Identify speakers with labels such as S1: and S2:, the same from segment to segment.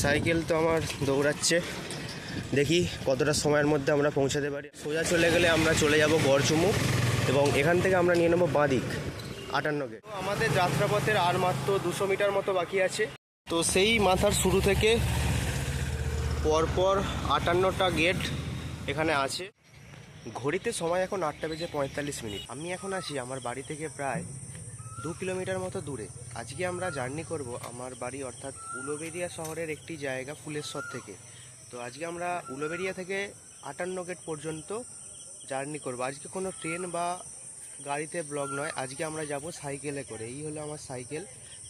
S1: Cycle তো আমার দৌড়াচ্ছে। দেখি কতটা সময়ের মধ্যে আমরা পৌঁছাতে পারি। সোজা চলে গেলে আমরা চলে যাব গড়চুমুক এবং এখান থেকে আমরা নিয়ে নেব বাঁদিক, আটান্ন গেট। আমাদের যাত্রাপথের আর মাত্র দুশো মিটার মতো বাকি আছে। তো সেই মাথার শুরু থেকে পরপর আটান্নটা গেট এখানে আছে। ঘড়িতে সময় এখন আটটা বেজে পঁয়তাল্লিশ মিনিট। আমি এখন আছি আমার বাড়ি থেকে প্রায় দু কিলোমিটার মতো দূরে। আজকে আমরা জার্নি করব আমার বাড়ি অর্থাৎ উলোবেরিয়া শহরের একটি জায়গা ফুলেশ্বর থেকে। তো আজকে আমরা উলোবেরিয়া থেকে আটান্ন গেট পর্যন্ত জার্নি করব। আজকে কোনো ট্রেন বা গাড়িতে ব্লগ নয়, আজকে আমরা যাব সাইকেলে করে। এই হলো আমার সাইকেল।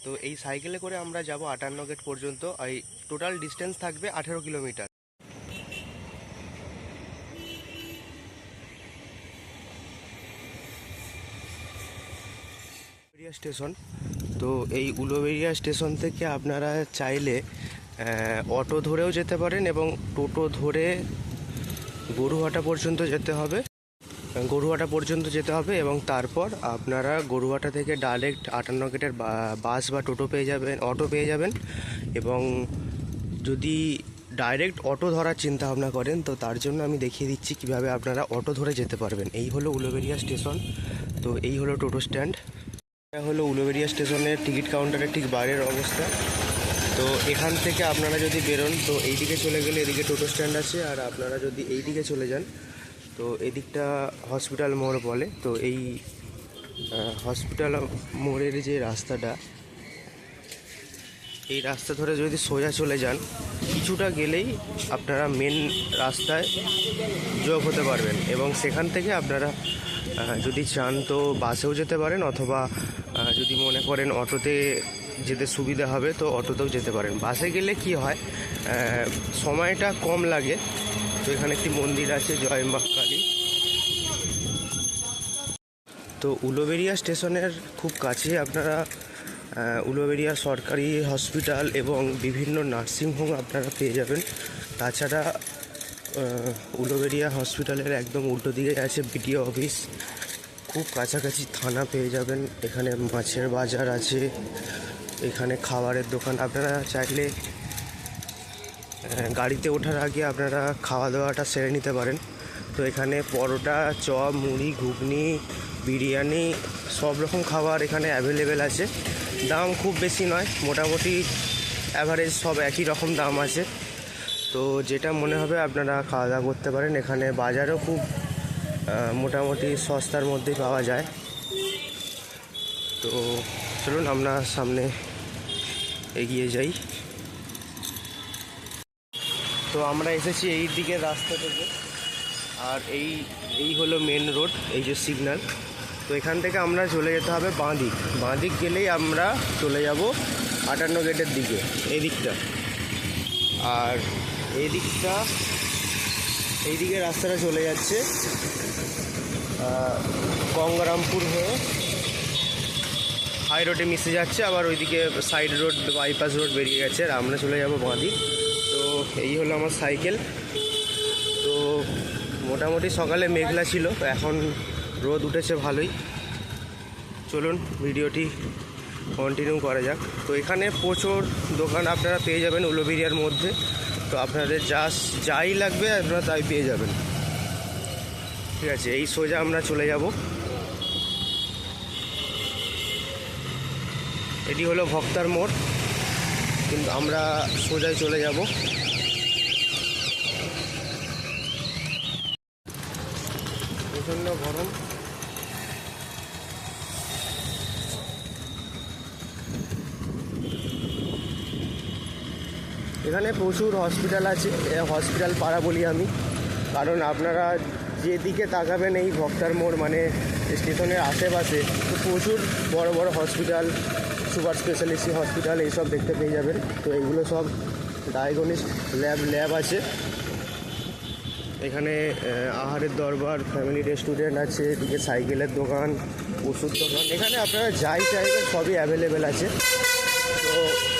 S1: তো এই সাইকেলে করে আমরা যাব আটান্ন গেট পর্যন্ত। এই টোটাল ডিস্টেন্স থাকবে আঠেরো কিলোমিটার। উলুবেড়িয়া স্টেশন তো এই উলুবেড়িয়া স্টেশন থেকে আপনারা চাইলে অটো ধরেও যেতে পারেন এবং টোটো ধরে গরুহাটা পর্যন্ত যেতে হবে। গরুহাটা পর্যন্ত যেতে হবে এবং তারপর আপনারা গরুহাটা থেকে ডাইরেক্ট আটান্ন গেটের বাস বা টোটো পেয়ে যাবেন, অটো পেয়ে যাবেন এবং যদি ডাইরেক্ট অটো ধরার চিন্তা ভাবনা করেন, তো তার জন্য আমি দেখিয়ে দিচ্ছি কীভাবে আপনারা অটো ধরে যেতে পারবেন। এই হলো উলুবেড়িয়া স্টেশন তো এই হলো টোটো স্ট্যান্ড এটা হলো উলুবেড়িয়া স্টেশনের টিকিট কাউন্টারের ঠিক বাইরের অবস্থা। তো এখান থেকে আপনারা যদি বেরোন, তো এই দিকে চলে গেলে এদিকে টোটো স্ট্যান্ড আছে, আর আপনারা যদি এই দিকে চলে যান, তো এদিকটা হসপিটাল মোড় বলে। তো এই হসপিটাল মোড়ের যে রাস্তাটা, এই রাস্তা ধরে যদি সোজা চলে যান, কিছুটা গেলেই আপনারা মেন রাস্তায় যোগ হতে পারবেন। এবং সেখান থেকে আপনারা যদি চান তো বাসেও যেতে পারেন, অথবা যদি মনে করেন অটোতে যেতে সুবিধা হবে, তো অটোতেও যেতে পারেন। বাসে গেলে কি হয় সময়টা কম লাগে। তো এখানে একটি মন্দির আছে, জয় মা কালী। তো উলোবেরিয়া স্টেশনের খুব কাছে আপনারা উলোবেরিয়া সরকারি হসপিটাল এবং বিভিন্ন নার্সিংহোম আপনারা পেয়ে যাবেন। তাছাড়া উলোবেরিয়া হসপিটালের একদম উল্টো দিকে আছে বিডিও অফিস। খুব কাছাকাছি থানা পেয়ে যাবেন। এখানে মাছের বাজার আছে। এখানে খাবারের দোকান। আপনারা চাইলে গাড়িতে ওঠার আগে আপনারা খাওয়া দাওয়াটা সেরে নিতে পারেন। তো এখানে পরোটা, চপ, মুড়ি, ঘুগনি, বিরিয়ানি, সব রকম খাবার এখানে অ্যাভেলেবেল আছে। দাম খুব বেশি নয়, মোটামুটি অ্যাভারেজ সব একই রকম দাম আছে। তো যেটা মনে হবে, আপনারা খাওয়া দাওয়া করতে পারেন। এখানে বাজারও খুব মোটামুটি সস্তার মধ্যেই পাওয়া যায়। তো চলুন আমরা সামনে এগিয়ে যাই। তো আমরা এসেছি এই দিকের রাস্তা থেকে। আর এই এই হলো মেন রোড এই যে সিগন্যাল তো এখান থেকে আমরা চলে যেতে হবে বাঁদিক বাঁদিক গেলেই আমরা চলে যাব আটান্ন গেটের দিকে, এই দিকটা। আর এই দিকটা, এই দিকে রাস্তাটা চলে যাচ্ছে গঙ্গারামপুর হয়ে হাই রোডে মিশে যাচ্ছে। আবার ওইদিকে সাইড রোড বাইপাস রোড বেরিয়ে গেছে। আর আমরা চলে যাব বাঁদিক তো এই হলো আমার সাইকেল তো মোটামুটি সকালে মেঘলা ছিল। এখন রোদ উঠেছে ভালোই। চলুন ভিডিওটি কন্টিনিউ করা যাক। তো এখানে প্রচুর দোকান আপনারা পেয়ে যাবেন উলোবিরিয়ার মধ্যে। তো আপনাদের যা, যাই লাগবে আপনারা তাই পেয়ে যাবেন। ঠিক আছে, এই সোজা আমরা চলে যাব। এটি হলো ভক্তার মোড়, কিন্তু আমরা সোজায় চলে যাব। প্রচণ্ড গরম। এখানে প্রচুর হসপিটাল আছে হসপিটাল পাড়া বলি আমি, কারণ আপনারা যেদিকে তাকাবেন এই ভক্তার মোড় মানে স্টেশনের আশেপাশে, তো প্রচুর বড় বড় হসপিটাল সুপার স্পেশালিস্ট হসপিটাল এইসব দেখতে পেয়ে যাবেন। তো এইগুলো সব ডায়াগনিস্ট ল্যাব ল্যাব আছে। এখানে আহারের দরবার ফ্যামিলি রেস্টুরেন্ট আছে, এদিকে সাইকেলের দোকান, ওষুধ দোকান, এখানে আপনারা যাই চাইবেন সবই অ্যাভেলেবেল আছে। তো তো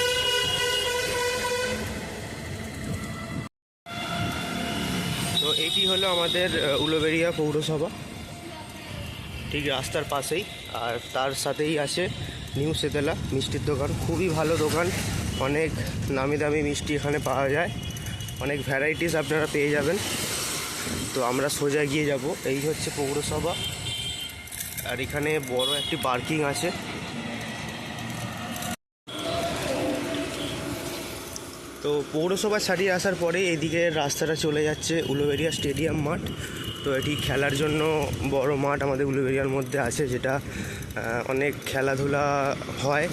S1: হলো আমাদের উলোবেরিয়া পৌরসভা। ঠিক রাস্তার পাশেই। আর তার সাথেই আছে নিউ সেতেলা মিষ্টির দোকান। খুবই ভালো দোকান। অনেক নামি দামি মিষ্টি এখানে পাওয়া যায়। অনেক ভ্যারাইটিস আপনারা পেয়ে যাবেন। তো আমরা সোজা গিয়ে যাব। এই হচ্ছে পৌরসভা। আর এখানে বড় একটি পার্কিং আছে। তো পৌরসভা ছাড়িয়ে আসার পরে এইদিকে রাস্তাটা চলে যাচ্ছে উলুবেরিয়া স্টেডিয়াম মাঠ। তো এটি খেলার জন্য বড় মাঠ আমাদের উলুবেরিয়ার মধ্যে আছে যেটা অনেক খেলাধুলা হয়।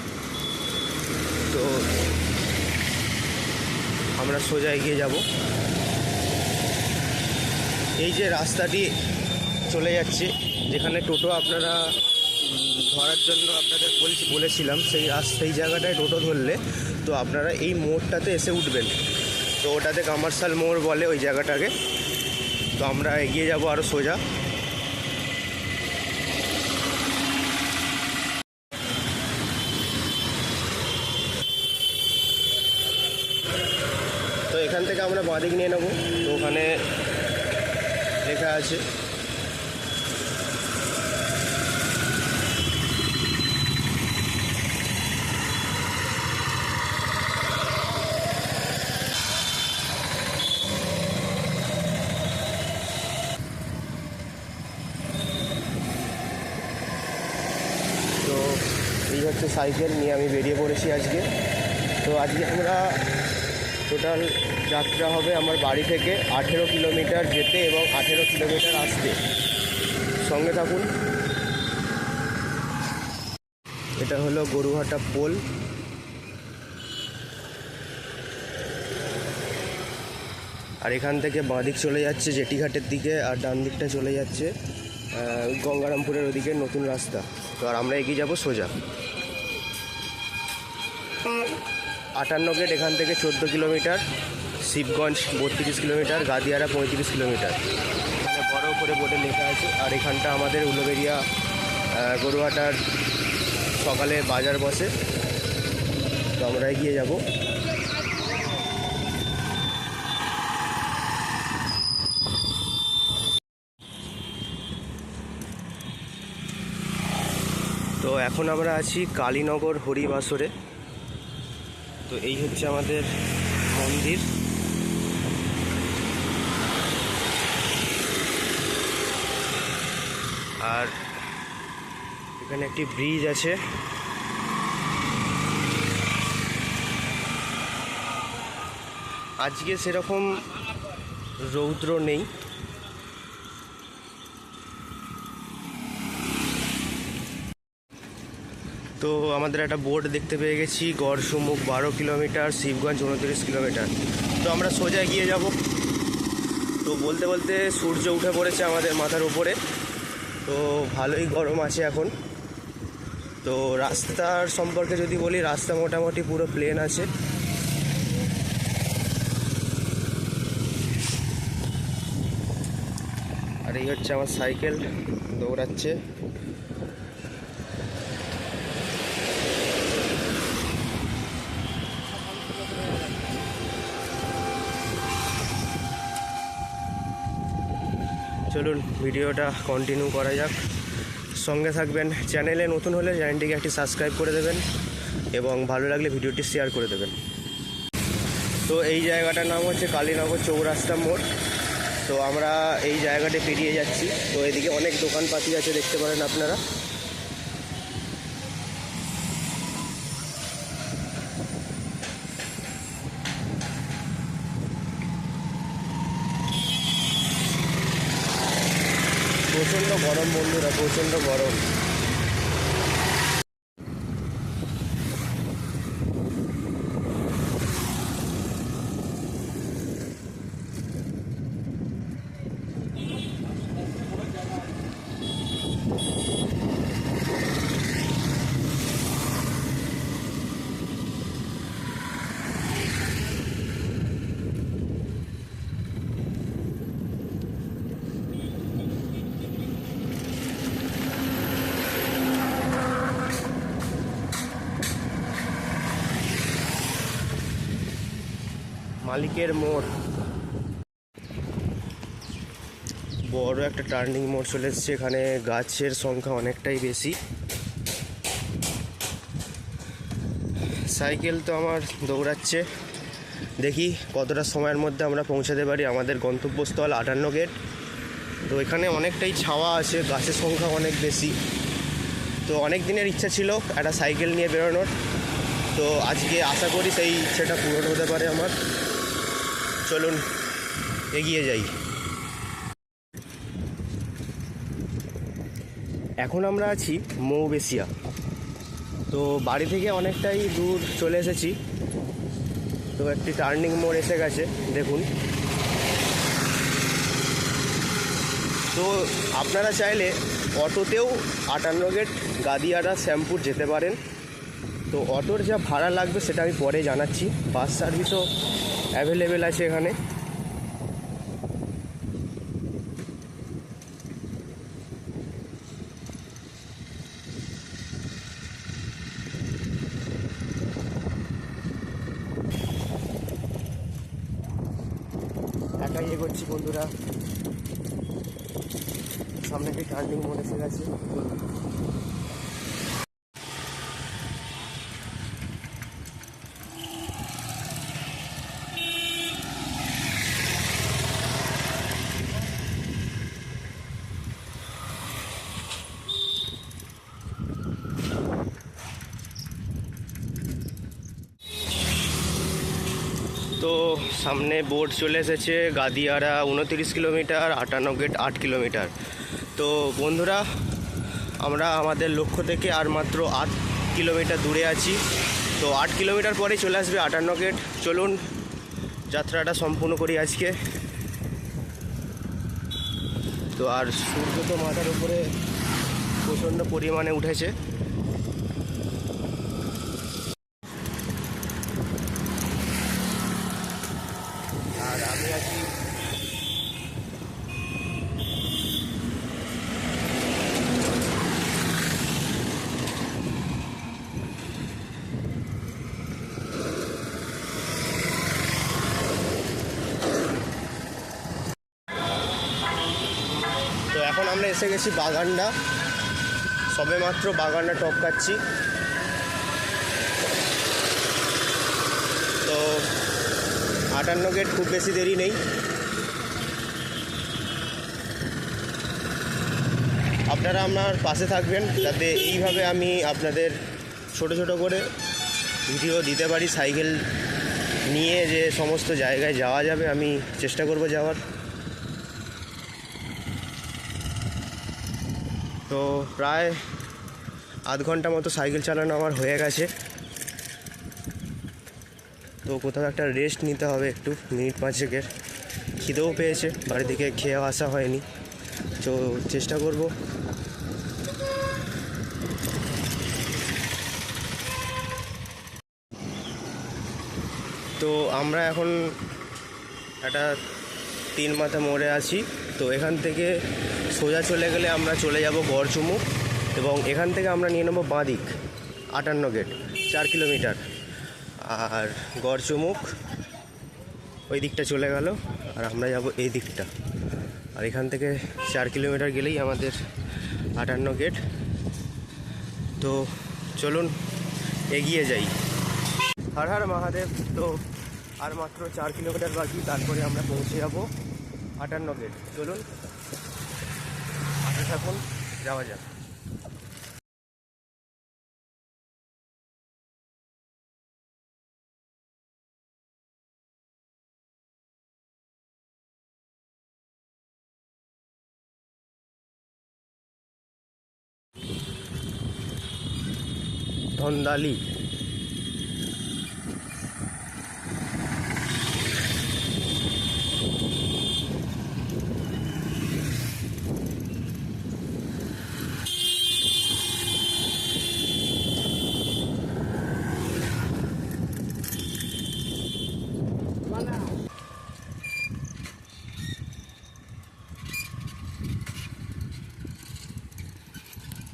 S1: তো আমরা সোজা এগিয়ে যাব। এই যে রাস্তাটি চলে যাচ্ছে, যেখানে টোটো আপনারা ধরার জন্য আপনাদের বলছি, বলেছিলাম, সেই রাস সেই জায়গাটায় টোটো ধরলে তো আপনারা এই মোড়টাতে এসে উঠবেন। তো ওটাতে কামারশাল মোড় বলে ওই জায়গাটাকে। তো আমরা এগিয়ে যাব আরও সোজা। তো এখান থেকে আমরা বাঁদিক নিয়ে নেব। তো ওখানে লেখা আছে তো এই হচ্ছে সাইকেল নিয়ে আমি বেরিয়ে পড়েছি আজকে। তো আজকে আমরা টোটাল যাত্রা হবে আমার বাড়ি থেকে আঠেরো কিলোমিটার যেতে এবং আঠেরো কিলোমিটার আসতে। সঙ্গে থাকুন। এটা হলো গরুহাটা পোল। আর এখান থেকে বাঁদিক চলে যাচ্ছে জেটিঘাটের দিকে আর ডান দিকটা চলে যাচ্ছে গঙ্গারামপুরের ওদিকে নতুন রাস্তা। তো আর আমরা এগিয়ে যাব সোজা। আটান্ন গেট এখান থেকে চোদ্দ কিলোমিটার, শিবগঞ্জ বত্রিশ কিলোমিটার, গাদিয়ারা পঁয়ত্রিশ কিলোমিটার। এখানে বড় করে বোর্ডে লেখা আছে, আর এখানটা আমাদের উলোবেরিয়া গরুহাটার সকালে বাজার বসে। তো আমরা এগিয়ে যাব। তো এখন আমরা আছি কালীনগর হরিবাসরে। তো এই হচ্ছে আমাদের মন্দির। আর এখানে একটি ব্রিজ আছে। আজকে সেরকম রৌদ্র নেই। তো আমাদের একটা বোর্ড দেখতে পেয়ে গেছি, গড়সুমুখ বারো কিলোমিটার, শিবগঞ্জ উনত্রিশ কিলোমিটার। তো আমরা সোজা গিয়ে যাব। তো বলতে বলতে সূর্য উঠে পড়েছে আমাদের মাথার উপরে। তো ভালোই গরম আছে এখন। তো রাস্তার সম্পর্কে যদি বলি, রাস্তা মোটামুটি পুরো প্লেন আছে। আর এই হচ্ছে আমার সাইকেল দৌড়াচ্ছে। চলুন ভিডিওটা কন্টিনিউ করা যাক। সঙ্গে থাকবেন চ্যানেলে নতুন হলে চ্যানেলটিকে একটি সাবস্ক্রাইব করে দেবেন এবং ভালো লাগলে ভিডিওটি শেয়ার করে দেবেন। তো এই জায়গাটার নাম হচ্ছে কালীনগর চৌরাস্তা মোড়। তো আমরা এই জায়গাটি পেরিয়ে যাচ্ছি। তো এদিকে অনেক দোকানপাতি আছে, দেখতে পারেন আপনারা প্রচণ্ড গরম বন্ধুরা প্রচণ্ড গরম। মালিকের মোড়। বড় একটা টার্নিং মোড় চলে এসছে, এখানে গাছের সংখ্যা অনেকটাই বেশি। সাইকেল তো আমার দৌড়াচ্ছে। দেখি কতটা সময়ের মধ্যে আমরা পৌঁছাতে পারি আমাদের গন্তব্যস্থল আটান্ন গেট। তো এখানে অনেকটাই ছাওয়া আছে, গাছের সংখ্যা অনেক বেশি। তো অনেক দিনের ইচ্ছা ছিল একটা সাইকেল নিয়ে বেরোনোর। তো আজকে আশা করি সেই ইচ্ছেটা পূরণ হতে পারে আমার। চলুন, এগিয়ে যাই। এখন আমরা আছি মৌবেশিয়া। তো বাড়ি থেকে অনেকটাই দূর চলে এসেছি। তো একটি টার্নিং মোড় এসে গেছে, দেখুন। তো আপনারা চাইলে অটোতেও আটান্ন গেট, গাদিয়ারা, শ্যামপুর যেতে পারেন। তো অটোর যা ভাড়া লাগবে সেটা আমি পরে জানাচ্ছি। বাস সার্ভিসও অ্যাভেলেবেল আছে এখানে। একাই এগোচ্ছি বন্ধুরা। সামনে একটি টার্নিং মোড় এসে গেছে তো সামনে বোর্ড চলে এসেছে গাদিয়ারা উনতিরিশ কিলোমিটার, আটান্ন গেট আট কিলোমিটার। তো বন্ধুরা, আমরা আমাদের লক্ষ্য থেকে আর মাত্র আট কিলোমিটার দূরে আছি। তো আট কিলোমিটার পরে চলে আসবে আটান্ন গেট। চলুন, যাত্রাটা সম্পূর্ণ করি আজকে। তো আর সূর্য তো মাথার উপরে প্রচণ্ড পরিমাণে উঠেছে আর আমি আছি তো এখন আমরা এসে গেছি বাগানডা। সবে মাত্র বাগানটা টপকাচ্ছি তো আটান্ন গেট খুব বেশি দেরি নেই। আপনারা আমার পাশে থাকবেন, যাতে এইভাবে আমি আপনাদের ছোট ছোট করে ভিডিও দিতে পারি, সাইকেল নিয়ে যে সমস্ত জায়গায় যাওয়া যাবে, আমি চেষ্টা করব যাওয়ার। তো প্রায় আধ ঘণ্টা মতো সাইকেল চালানো আমার হয়ে গেছে। তো কোথাও একটা রেস্ট নিতে হবে একটু, মিনিট পাঁচেকের। খিদেও পেয়েছে বাড়ি থেকে খেয়ে আসা হয়নি। তো চেষ্টা করব। তো আমরা এখন একটা তিন মাথা মোড়ে আছি। তো এখান থেকে সোজা চলে গেলে আমরা চলে যাব গড়চুমুক এবং এখান থেকে আমরা নিয়ে নেব বাঁদিক আটান্ন গেট চার কিলোমিটার। আর গড়চুমুক ওই দিকটা চলে গেল আর আমরা যাব এই দিকটা। আর এখান থেকে চার কিলোমিটার গেলেই আমাদের আটান্ন গেট তো চলুন এগিয়ে যাই। হর হর মহাদেব, তো আর মাত্র চার কিলোমিটার বাকি, তারপরে আমরা পৌঁছে যাব। আটান্ন গেট চলুন থাকুন যাওয়া যাক। ধন্দালি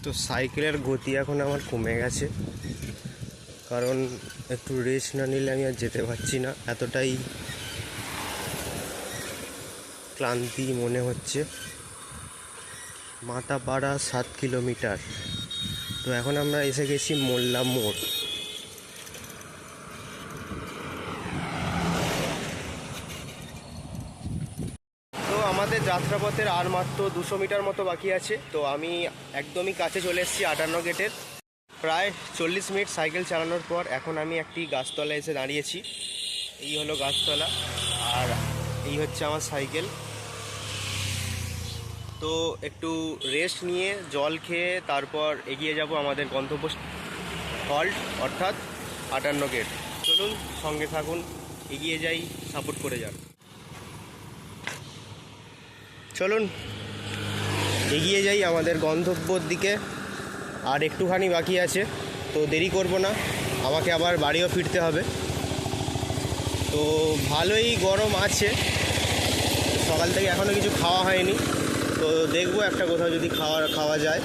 S1: তো সাইকেলের গতি এখন আমার কমে গেছে। কারণ একটু রেস্ট না নিলে আমি আর যেতে পারছি না। এতটাই ক্লান্তি মনে হচ্ছে। মাতাপাড়া সাত কিলোমিটার। তো এখন আমরা এসে গেছি মোল্লা মোড়। যাত্রাপথের আর মাত্র দুশো মিটার মতো বাকি আছে। তো আমি একদমই কাছে চলে এসেছি আটান্ন গেটের। প্রায় চল্লিশ মিনিট সাইকেল চালানোর পর এখন আমি একটি গাছতলায় এসে দাঁড়িয়েছি। এই হলো গাছতলা, আর এই হচ্ছে আমার সাইকেল। তো একটু রেস্ট নিয়ে জল খেয়ে তারপর এগিয়ে যাব আমাদের গন্তব্য হল্ট অর্থাৎ আটান্ন গেট। চলুন সঙ্গে থাকুন, এগিয়ে যাই, সাপোর্ট করে যান। চলুন, এগিয়ে যাই আমাদের গন্তব্যর দিকে। আর একটুখানি বাকি আছে, তো দেরি করব না, আমাকে আবার বাড়িও ফিরতে হবে। তো ভালোই গরম আছে, সকাল থেকে এখনও কিছু খাওয়া হয়নি, তো দেখব একটা কোথাও যদি খাওয়া খাওয়া যায়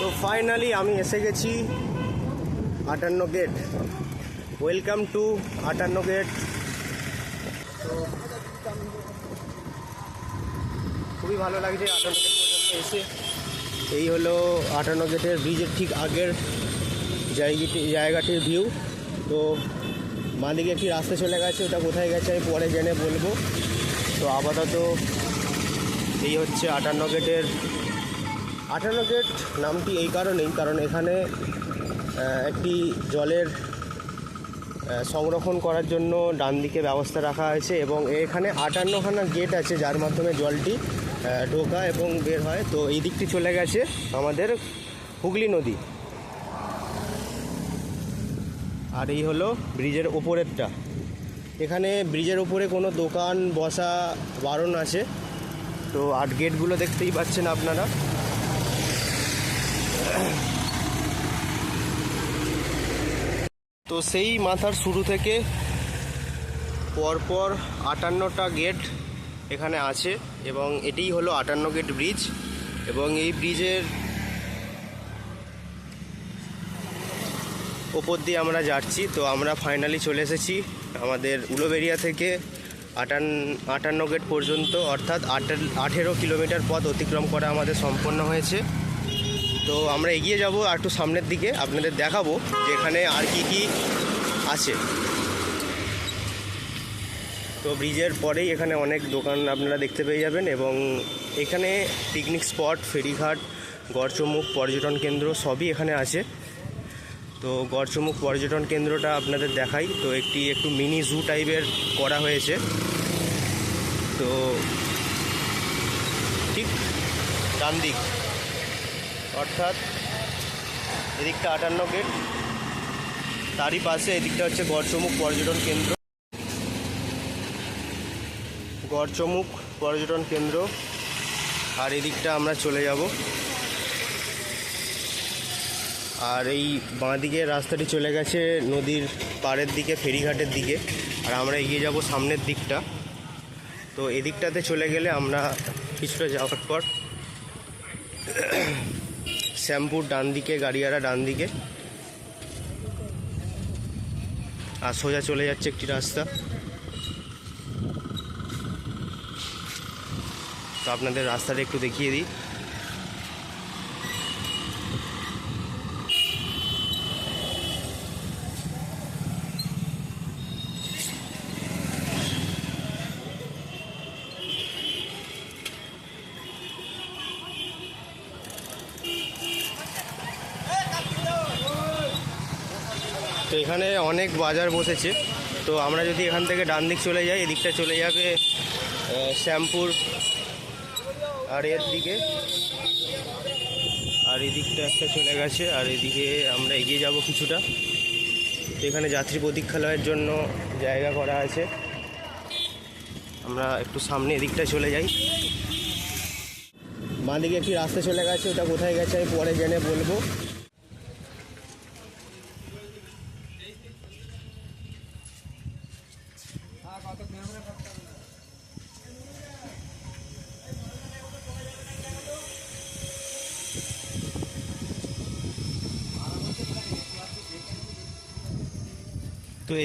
S1: তো ফাইনালি আমি এসে গেছি আটান্ন গেট ওয়েলকাম টু আটান্ন গেট খুবই ভালো লাগছে আটান্ন গেট এসে। এই হলো আটান্ন গেটের ব্রিজের ঠিক আগের জায়গাটি জায়গাটির ভিউ তো, বাঁদিকে একটি রাস্তা চলে গেছে, ওটা কোথায় গেছে আমি পরে জেনে বলব। তো, আপাতত এই হচ্ছে আটান্ন গেটের আটান্ন গেট নামটি এই কারণেই, কারণ এখানে একটি জলের সংরক্ষণ করার জন্য ডান দিকে ব্যবস্থা রাখা হয়েছে এবং এখানে আটান্নখানা গেট আছে যার মাধ্যমে জলটি ঢোকা এবং বের হয়। তো এই দিকটি চলে গেছে আমাদের হুগলি নদী। আর এই হলো ব্রিজের ওপরেরটা এখানে ব্রিজের ওপরে কোনো দোকান, বসা, বারণ আছে। তো আট গেটগুলো দেখতেই পাচ্ছেন আপনারা। তো সেই মাথার শুরু থেকে পরপর আটান্নটা গেট এখানে আছে এবং এটিই হলো আটান্ন গেট ব্রিজ এবং এই ব্রিজের ওপর দিয়ে আমরা যাচ্ছি। তো আমরা ফাইনালি চলে এসেছি আমাদের উলোবেরিয়া থেকে আটান, আটান্ন গেট পর্যন্ত, অর্থাৎ আঠেরো কিলোমিটার পথ অতিক্রম করা আমাদের সম্পন্ন হয়েছে। তো আমরা এগিয়ে যাব আর একটু সামনের দিকে আপনাদের দেখাবো যে এখানে আর কি কি আছে। তো ব্রিজের পরেই এখানে অনেক দোকান আপনারা দেখতে পেয়ে যাবেন এবং এখানে পিকনিক স্পট ফেরিঘাট গড়চমুখ পর্যটন কেন্দ্র সবই এখানে আছে। তো গড়চমুখ পর্যটন কেন্দ্রটা আপনাদের দেখাই। তো একটি, একটু মিনি জু টাইপের করা হয়েছে। তো ঠিক ডান দিক অর্থাৎ এদিকটা আটান্ন গেট তারই পাশে এদিকটা হচ্ছে গড়চমুখ পর্যটন কেন্দ্র। গড়চমুখ পর্যটন কেন্দ্র, আর এদিকটা আমরা চলে যাব। আর এই বাঁ দিকে রাস্তাটি চলে গেছে নদীর পাড়ের দিকে, ফেরিঘাটের দিকে। আর আমরা এগিয়ে যাব সামনের দিকটা। তো এদিকটাতে চলে গেলে আমরা কিছুটা যাওয়ার পর শ্যামপুর ডান দিকে, গাড়িয়ারা ডান দিকে। আর সোজা চলে যাচ্ছে একটি রাস্তা। তো আপনাদের রাস্তাটা একটু দেখিয়ে দিই তো এখানে অনেক বাজার বসেছে। তো আমরা যদি এখান থেকে ডান দিক চলে যাই, এদিকটা চলে যাবে শ্যামপুর, আর এর দিকে, আর এদিকটা একটা চলে গেছে, আর এদিকে আমরা এগিয়ে যাব কিছুটা। তো এখানে যাত্রী প্রতীক্ষালয়ের জন্য জায়গা করা আছে। আমরা একটু সামনে এদিকটা চলে যাই। বাঁ দিকে একটি রাস্তা চলে গেছে, ওটা কোথায় গেছে আমি পরে জেনে বলব।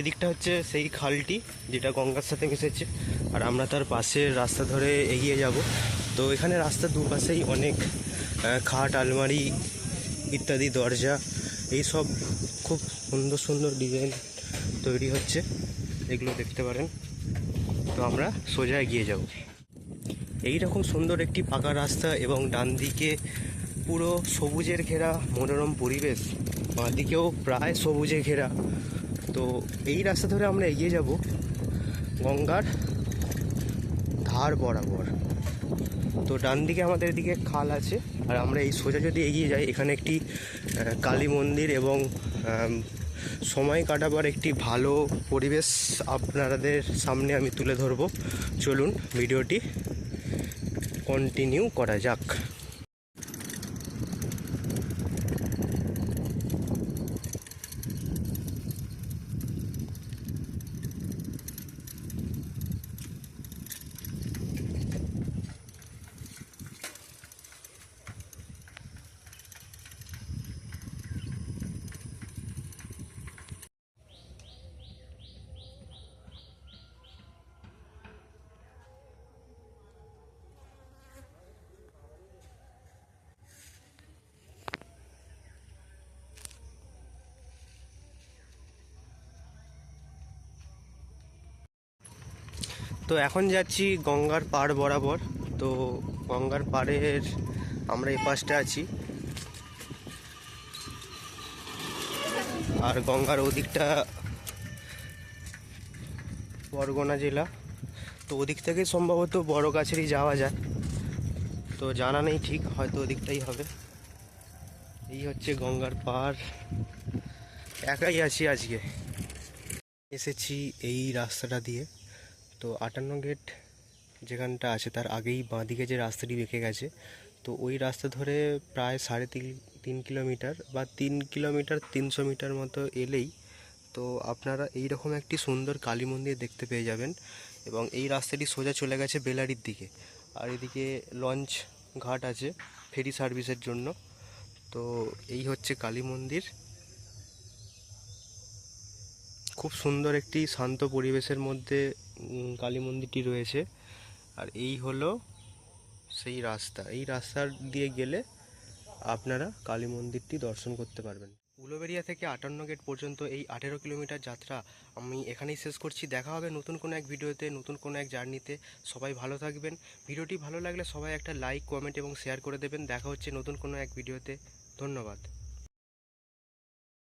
S1: এদিকটা হচ্ছে সেই খালটি, যেটা গঙ্গার সাথে মিশেছে। আর আমরা তার পাশের রাস্তা ধরে এগিয়ে যাব। তো এখানে রাস্তার দুপাশেই অনেক খাট, আলমারি ইত্যাদি, দরজা এই সব খুব সুন্দর সুন্দর ডিজাইন তৈরি হচ্ছে। এগুলো দেখতে পারেন। তো আমরা সোজা এগিয়ে যাব। এই রকম সুন্দর একটি পাকা রাস্তা এবং ডান দিকে পুরো সবুজের ঘেরা মনোরম পরিবেশ, বাঁদিকেও প্রায় সবুজে ঘেরা। তো এই রাস্তা ধরে আমরা এগিয়ে যাব গঙ্গার ধার বরাবর। তো ডান দিকে আমাদের এদিকে খাল আছে, আর আমরা এই সোজা যদি এগিয়ে যাই, এখানে একটি কালী মন্দির এবং সময় কাটাবার একটি ভালো পরিবেশ আপনাদের সামনে আমি তুলে ধরবো। চলুন, ভিডিওটি কন্টিনিউ করা যাক। তো এখন যাচ্ছি গঙ্গার পাড় বরাবর। তো গঙ্গার পাড়ের আমরা এই পাশটা আছি। আর গঙ্গার ওদিকটা বরগনা জেলা। তো ওদিক থেকে সম্ভবত বড় গাছেরই যাওয়া যায়। তো জানা নেই ঠিক, হয়তো ওদিকটাই হবে। এই হচ্ছে গঙ্গার পাড়। একাই আছি আজকে। এসেছি এই রাস্তাটা দিয়ে। তো আটান্ন গেট যেখানটা আছে, তার আগেই বাঁদিকে যে রাস্তাটি বেঁকে গেছে, তো ওই রাস্তা ধরে প্রায় সাড়ে তিন তিন কিলোমিটার বা তিন কিলোমিটার তিনশো মিটার মতো এলেই, তো আপনারা এই রকম একটি সুন্দর কালী মন্দির দেখতে পেয়ে যাবেন এবং এই রাস্তাটি সোজা চলে গেছে বেলারির দিকে। আর এদিকে লঞ্চ ঘাট আছে ফেরি সার্ভিসের জন্য। তো এই হচ্ছে কালী মন্দির। খুব সুন্দর একটি শান্ত পরিবেশের মধ্যে কালী মন্দিরটি রয়েছে। আর এই হলো সেই রাস্তা। এই রাস্তা দিয়ে গেলে আপনারা কালী মন্দিরটি দর্শন করতে পারবেন। উলোবেরিয়া থেকে আটান্ন গেট পর্যন্ত এই আঠেরো কিলোমিটার যাত্রা আমি এখানেই শেষ করছি। দেখা হবে নতুন কোনো এক ভিডিওতে, নতুন কোনো এক জার্নিতে। সবাই ভালো থাকবেন। ভিডিওটি ভালো লাগলে সবাই একটা লাইক, কমেন্ট এবং শেয়ার করে দেবেন। দেখা হচ্ছে নতুন কোনো এক ভিডিওতে। ধন্যবাদ।